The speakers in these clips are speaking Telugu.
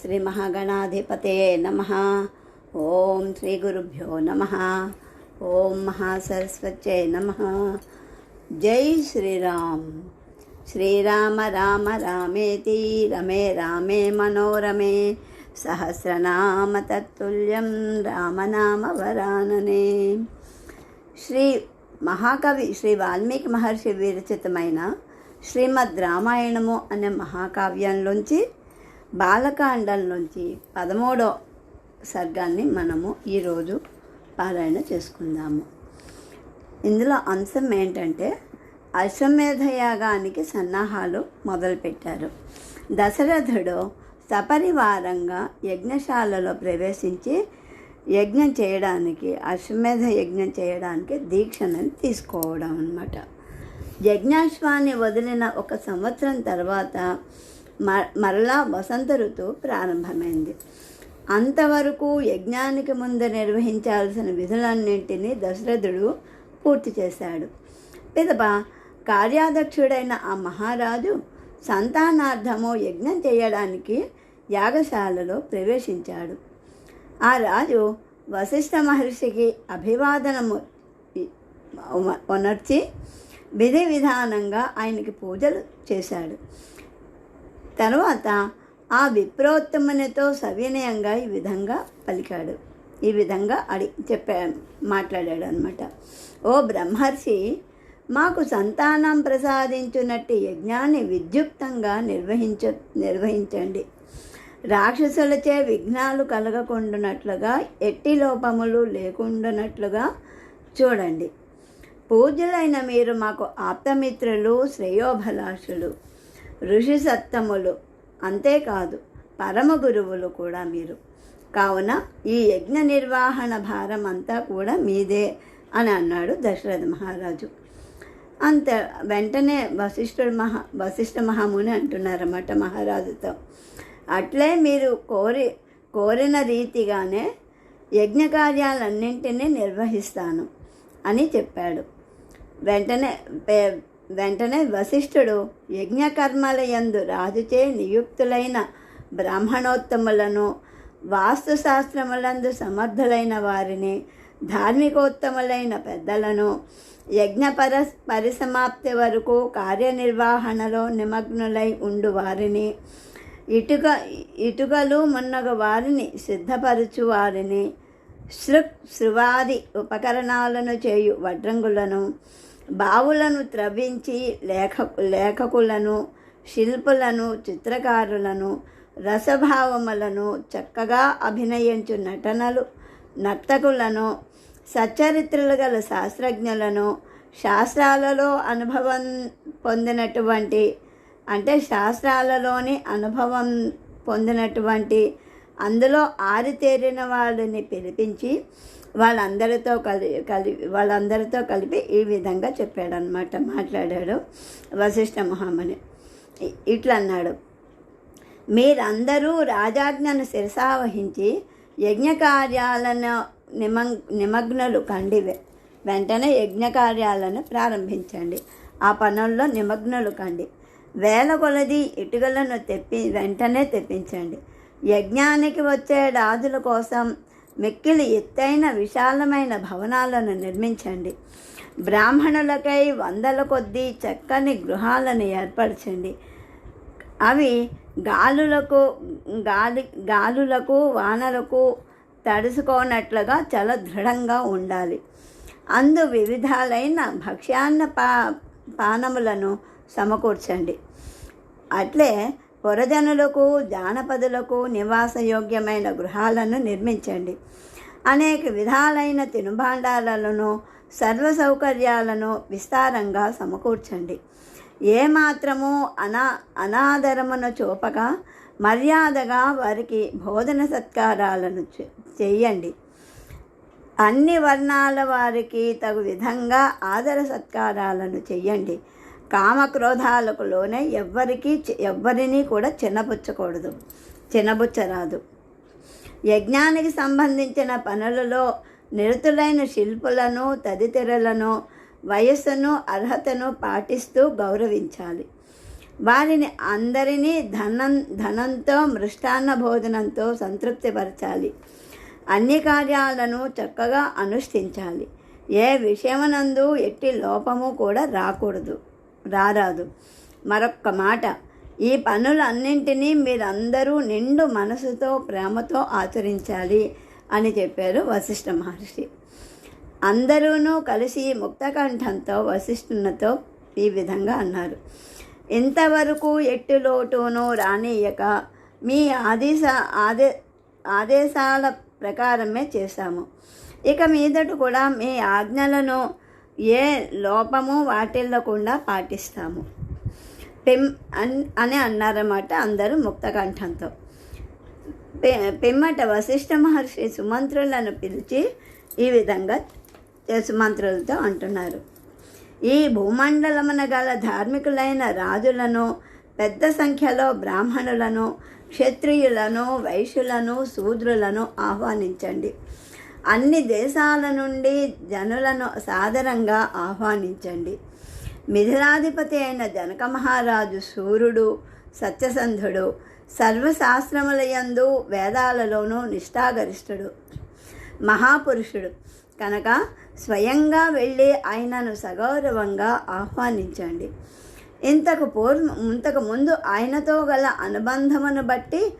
శ్రీ మహాగణాధిపతే నమ. ఓం శ్రీ గురుభ్యో నమ. ఓం మహాసరస్వత్యై నమ. జై శ్రీరామ్. శ్రీరామ రామ రామేతి రమే రామే మనోరమే. సహస్రనామ తత్తుల్యం రామనామ వరాననే. శ్రీ మహాకవి శ్రీ వాల్మీకి మహర్షి విరచితమైన శ్రీమద్ రామాయణము అనే మహాకావ్యంలోంచి బాలకాండం నుంచి పదమూడో సర్గాన్ని మనము ఈరోజు పారాయణ చేసుకుందాము. ఇందులో అంశం ఏంటంటే అశ్వమేధ యాగానికి సన్నాహాలు మొదలుపెట్టారు. దశరథుడు సపరివారంగా యజ్ఞశాలలో ప్రవేశించి యజ్ఞం చేయడానికి అశ్వమేధ యజ్ఞం చేయడానికి దీక్షణని తీసుకోవడం అన్నమాట. యజ్ఞాశ్వాన్ని వదిలిన ఒక సంవత్సరం తర్వాత మరలా వసంత ఋతువు ప్రారంభమైంది. అంతవరకు యజ్ఞానికి ముందు నిర్వహించాల్సిన విధులన్నింటినీ దశరథుడు పూర్తి చేశాడు. పిదప కార్యాధ్యక్షుడైన ఆ మహారాజు సంతానార్థము యజ్ఞం చేయడానికి యాగశాలలో ప్రవేశించాడు. ఆ రాజు వశిష్ఠ మహర్షికి అభివాదనము ఉనర్చి విధి విధానంగా ఆయనకి పూజలు చేశాడు. తర్వాత ఆ విప్రోత్తమునితో సవినయంగా ఈ విధంగా పలికాడు. ఈ విధంగా అడి చెప్పా మాట్లాడాడు అనమాట ఓ బ్రహ్మర్షి మాకు సంతానం ప్రసాదించున్నట్టు యజ్ఞాన్ని విద్యుక్తంగా నిర్వహించ నిర్వహించండి. రాక్షసులచే విఘ్నాలు కలగకుండానట్లుగా ఎట్టి లోపములు లేకుండానట్లుగా చూడండి. పూజలైన మీరు మాకు ఆప్తమిత్రులు శ్రేయోభలాషులు. ఋషి సత్తములు అంతేకాదు పరమ గురువులు కూడా మీరు. కావున ఈ యజ్ఞ నిర్వహణ భారం అంతా కూడా మీదే అని అన్నాడు దశరథ మహారాజు. అంత వెంటనే వశిష్ఠుడు మహా వశిష్ఠ మహాముని అంటున్నారన్నమాట మహారాజుతో. అట్లే మీరు కోరి కోరిన రీతిగానే యజ్ఞ కార్యాలన్నింటినీ నిర్వహిస్తాను అని చెప్పాడు. వెంటనే వెంటనే వశిష్ఠుడు యజ్ఞకర్మల యందు రాజుచే నియుక్తులైన బ్రాహ్మణోత్తములను వాస్తుశాస్త్రములందు సమర్థులైన వారిని ధార్మికోత్తములైన పెద్దలను యజ్ఞ పర పరిసమాప్తి వరకు కార్యనిర్వహణలో నిమగ్నులై ఉండు వారిని ఇటుక ఇటుకలు మున్నగ వారిని సిద్ధపరచు వారిని శృక్ శృవాది ఉపకరణాలను చేయు వడ్రంగులను బావులను త్రవ్వించి లేఖ లేఖకులను శిల్పులను చిత్రకారులను రసభావములను చక్కగా అభినయించు నటనలు నర్తకులను సచ్చరిత్రలు గల శాస్త్రజ్ఞులను శాస్త్రాలలో అనుభవం పొందినటువంటి అంటే శాస్త్రాలలోని అనుభవం పొందినటువంటి అందులో ఆరితేరిన వాళ్ళని పిలిపించి వాళ్ళందరితో కలి కలి వాళ్ళందరితో కలిపి ఈ విధంగా చెప్పాడనమాట మాట్లాడాడు వశిష్ఠ మహాముని. ఇట్లా అన్నాడు మీరందరూ రాజాజ్ఞను శిరసావహించి యజ్ఞకార్యాలను నిమగ్ నిమగ్నులు కండివే. వెంటనే యజ్ఞకార్యాలను ప్రారంభించండి. ఆ పనుల్లో నిమగ్నులు కండి. వేల కొలది ఇటుకలను తెప్పి వెంటనే తెప్పించండి. యజ్ఞానికి వచ్చే రాజుల కోసం మిక్కిలి ఎత్తైన విశాలమైన భవనాలను నిర్మించండి. బ్రాహ్మణులకై వందల కొద్దీ చక్కని గృహాలను ఏర్పరచండి. అవి గాలులకు గాలి గాలులకు వానలకు తడుసుకోనట్లుగా చాలా దృఢంగా ఉండాలి. అందు వివిధాలైన భక్ష్యాన్న పా పానములను సమకూర్చండి. అట్లే పొరజనులకు జానపదులకు నివాసయోగ్యమైన గృహాలను నిర్మించండి. అనేక విధాలైన తినుభాండాలను సర్వ సౌకర్యాలను విస్తారంగా సమకూర్చండి. ఏమాత్రము అనా అనాదరమును చూపక మర్యాదగా వారికి బోధన సత్కారాలను చెయ్యండి అన్ని వర్ణాల వారికి తగు విధంగా ఆదర సత్కారాలను చెయ్యండి కామక్రోధాలకు లోనే ఎవ్వరికి ఎవ్వరినీ కూడా చిన్నపుచ్చకూడదు చిన్నబుచ్చరాదు యజ్ఞానికి సంబంధించిన పనులలో నిరతులైన శిల్పులను తదితరులను వయస్సును అర్హతను పాటిస్తూ గౌరవించాలి. వారిని అందరినీ ధనం ధనంతో మృష్టాన్న భోజనంతో సంతృప్తిపరచాలి. అన్ని కార్యాలను చక్కగా అనుష్ఠించాలి. ఏ విషయమునందు ఎట్టి లోపము కూడా రాకూడదు. రారాదు. మరొక్క మాట ఈ పనులన్నింటినీ మీరందరూ నిండు మనసుతో ప్రేమతో ఆచరించాలి అని చెప్పారు వశిష్ఠ మహర్షి. అందరూనూ కలిసి ముక్తకంఠంతో వశిష్ఠునితో ఈ విధంగా అన్నారు. ఇంతవరకు ఎట్టు లోటును రానియక మీ ఆదేశ ఆదే ఆదేశాల ప్రకారమే చేశాము. ఇక మీదట కూడా మీ ఆజ్ఞలను ఏ లోపము వాటిల్లకుండా పాటిస్తాము. పెం అన్- అని అన్నారన్నమాట అందరూ ముక్తకంఠంతో పె పిమ్మట వశిష్ఠ మహర్షి సుమంత్రులను పిలిచి ఈ విధంగా సుమంత్రులతో అంటున్నారు. ఈ భూమండలమున గల ధార్మికులైన రాజులను పెద్ద సంఖ్యలో బ్రాహ్మణులను క్షత్రియులను వైశ్యులను శూద్రులను ఆహ్వానించండి. అన్ని దేశాల నుండి జనులను సాదరంగా ఆహ్వానించండి. మిథిలాధిపతి అయిన జనక మహారాజు సూర్యుడు సత్యసంధుడు సర్వశాస్త్రములయందు వేదాలలోనూ నిష్ఠాగరిష్ఠుడు మహాపురుషుడు. కనుక స్వయంగా వెళ్ళి ఆయనను సగౌరవంగా ఆహ్వానించండి. ఇంతకు పూర్వం ఇంతకు ముందు ఆయనతో గల అనుబంధమును బట్టి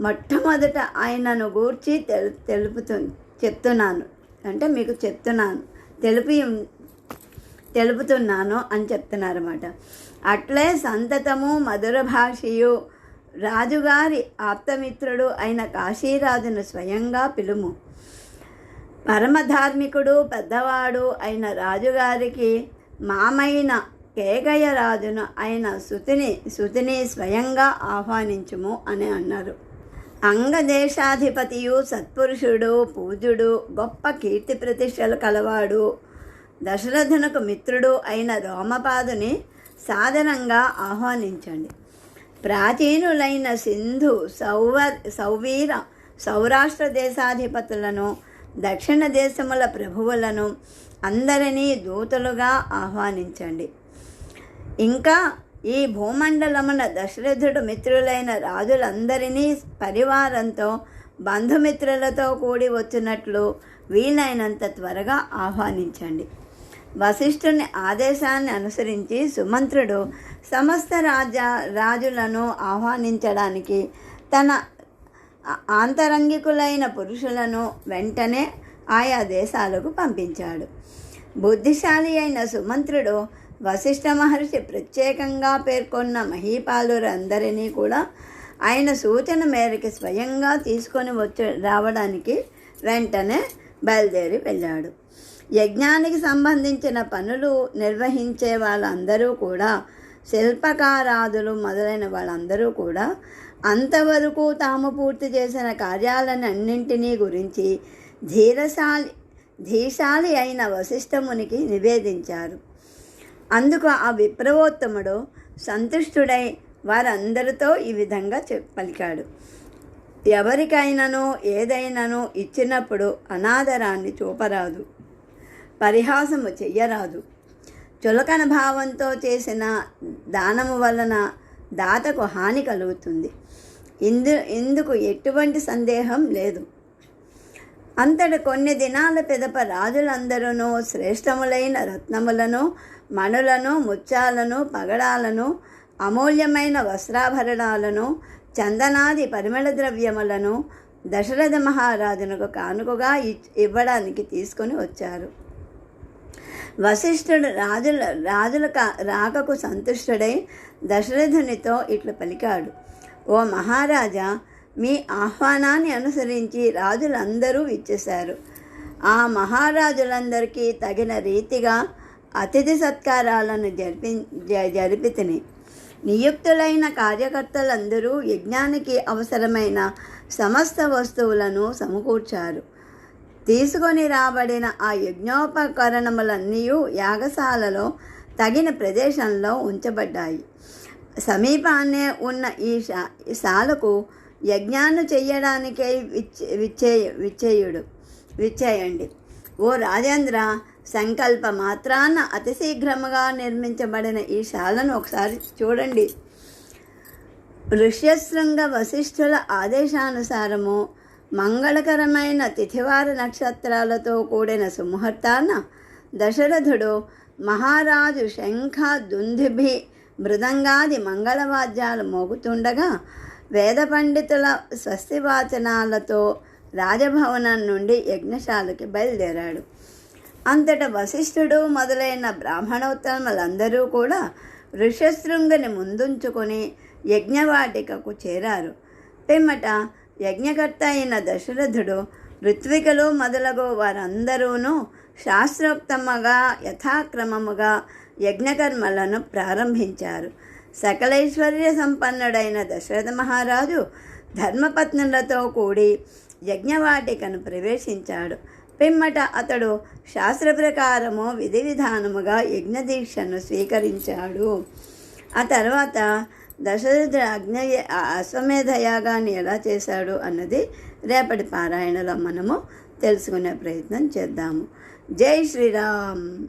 మొట్టమొదట ఆయనను గూర్చి తెలు తెలుపుతుంది చెప్తున్నాను. అంటే మీకు చెప్తున్నాను. తెలిపి తెలుపుతున్నాను అని చెప్తున్నారన్నమాట. అట్లే సంతతము మధుర భాషయు రాజుగారి ఆప్తమిత్రుడు అయిన కాశీరాజును స్వయంగా పిలుము. పరమధార్మికుడు పెద్దవాడు అయిన రాజుగారికి మామైన కేకయ్య రాజును ఆయన సుతిని శృతిని స్వయంగా ఆహ్వానించుము అని అన్నారు. అంగదేశాధిపతియు సత్పురుషుడు పూజుడు గొప్ప కీర్తి ప్రతిష్టలు కలవాడు దశరథునకు మిత్రుడు అయిన రోమపాదుని సాధనంగా ఆహ్వానించండి. ప్రాచీనులైన సింధు సౌవ సౌవీర సౌరాష్ట్ర దేశాధిపతులను దక్షిణ దేశముల ప్రభువులను అందరినీ దూతలుగా ఆహ్వానించండి. ఇంకా ఈ భూమండలమున దశరథుడు మిత్రులైన రాజులందరినీ పరివారంతో బంధుమిత్రులతో కూడి వచ్చినట్లు వీలైనంత త్వరగా ఆహ్వానించండి. వశిష్ఠుని ఆదేశాన్ని అనుసరించి సుమంత్రుడు సమస్త రాజ రాజులను ఆహ్వానించడానికి తన ఆంతరంగికులైన పురుషులను వెంటనే ఆయా దేశాలకు పంపించాడు. బుద్ధిశాలి అయిన సుమంత్రుడు వశిష్ఠ మహర్షి ప్రత్యేకంగా పేర్కొన్న మహీపాలురందరినీ కూడా ఆయన సూచన మేరకు స్వయంగా తీసుకొని వచ్చి రావడానికి వెంటనే బయలుదేరి వెళ్ళాడు. యజ్ఞానికి సంబంధించిన పనులు నిర్వహించే వాళ్ళందరూ కూడా శిల్పకారాదులు మొదలైన వాళ్ళందరూ కూడా అంతవరకు తాము పూర్తి చేసిన కార్యాలన్నింటినీ గురించి ధీరశాలి ధీశాలి అయిన వశిష్ఠమునికి నివేదించారు. అందుకు ఆ విప్రవోత్తముడు సంతుష్టుడై వారందరితో ఈ విధంగా చెప్ పలికాడు. ఎవరికైనాను ఏదైనాను ఇచ్చినప్పుడు అనాదరాన్ని చూపరాదు. పరిహాసము చెయ్యరాదు. చులకన భావంతో చేసిన దానము వలన దాతకు హాని కలుగుతుంది. ఇందు ఇందుకు ఎటువంటి సందేహం లేదు. అంతటి కొన్ని దినాల పిదప రాజులందరూ శ్రేష్టములైన రత్నములను మణులను ముత్యాలను పగడాలను అమూల్యమైన వస్త్రాభరణాలను చందనాది పరిమళ ద్రవ్యములను దశరథ మహారాజునకు కానుకగా ఇవ్వడానికి తీసుకొని వచ్చారు. వశిష్ఠుడు రాజుల రాజుల కా- రాకకు సంతుష్టుడై దశరథునితో ఇట్లు పలికాడు. ఓ మహారాజా మీ ఆహ్వానాన్ని అనుసరించి రాజులందరూ ఇచ్చేశారు ఆ మహారాజులందరికీ తగిన రీతిగా అతిథి సత్కారాలను జరిపి జ- నియుక్తులైన కార్యకర్తలందరూ యజ్ఞానికి అవసరమైన సమస్త వస్తువులను సమకూర్చారు. తీసుకొని రాబడిన ఆ యజ్ఞోపకరణములన్నీ యాగశాలలో తగిన ప్రదేశంలో ఉంచబడ్డాయి. సమీపాన్నే ఉన్న ఈ శా ఈ శాలకు యజ్ఞాన్ని చెయ్యడానికై విచ్చే విచ్చేయ విచ్చేయుడు విచ్చేయండి ఓ రాజేంద్ర సంకల్ప మాత్రాన అతి శీఘ్రముగా నిర్మించబడిన ఈ శాలను ఒకసారి చూడండి. ఋష్యశృంగ వశిష్ఠుల ఆదేశానుసారము మంగళకరమైన తిథివార నక్షత్రాలతో కూడిన సుముహూర్తాన దశరథుడు మహారాజు శంఖ దుందుభి మృదంగాది మంగళవాద్యాలు మోగుతుండగా వేద పండితుల స్వస్తివాచనాలతో రాజభవనం నుండి యజ్ఞశాలకి బయలుదేరాడు. అంతట వశిష్ఠుడు మొదలైన బ్రాహ్మణోత్తములందరూ కూడా ఋషశృంగని ముందుంచుకొని యజ్ఞవాటికకు చేరారు. పిమ్మట యజ్ఞకర్త అయిన దశరథుడు ఋత్వికలు మొదలగు వారందరూనూ శాస్త్రోక్తముగా యథాక్రమముగా యజ్ఞకర్మలను ప్రారంభించారు. సకలైశ్వర్య సంపన్నుడైన దశరథ మహారాజు ధర్మపత్నులతో కూడి యజ్ఞవాటికను ప్రవేశించాడు. పిమ్మట అతడు శాస్త్ర ప్రకారము విధి విధానముగా యజ్ఞదీక్షను స్వీకరించాడు. ఆ తర్వాత దశరథ అగ్న అశ్వమేధ యాగాన్ని ఎలా చేశాడు అన్నది రేపటి పారాయణలో మనము తెలుసుకునే ప్రయత్నం చేద్దాము. జై శ్రీరామ్.